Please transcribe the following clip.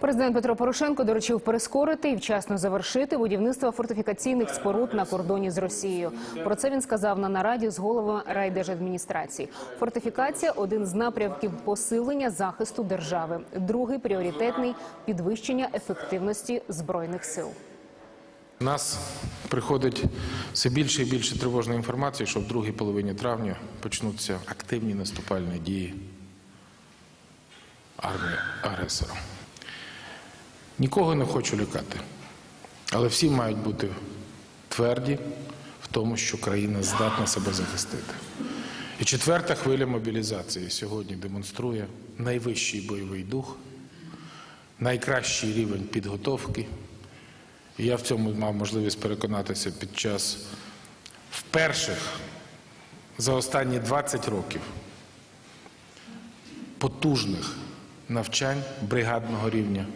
Президент Петро Порошенко доручив прискорити і вчасно завершити будівництво фортифікаційних споруд на кордоні з Росією. Про це він сказав на нараді з головами райдержадміністрації. Фортифікація один з напрямків посилення захисту держави. Другий пріоритетний підвищення ефективності збройних сил. Нас приходить все більше і більше тривожної інформації, що в другій половині травня почнуться активні наступальні дії армії агресора. Нікого не хочу лякати, але всі мають бути тверді в тому, що країна здатна себе захистити. І четверта хвиля мобілізації сьогодні демонструє найвищий бойовий дух, найкращий рівень підготовки. І я в цьому мав можливість переконатися під час вперших за останні 20 років потужних навчань бригадного рівня.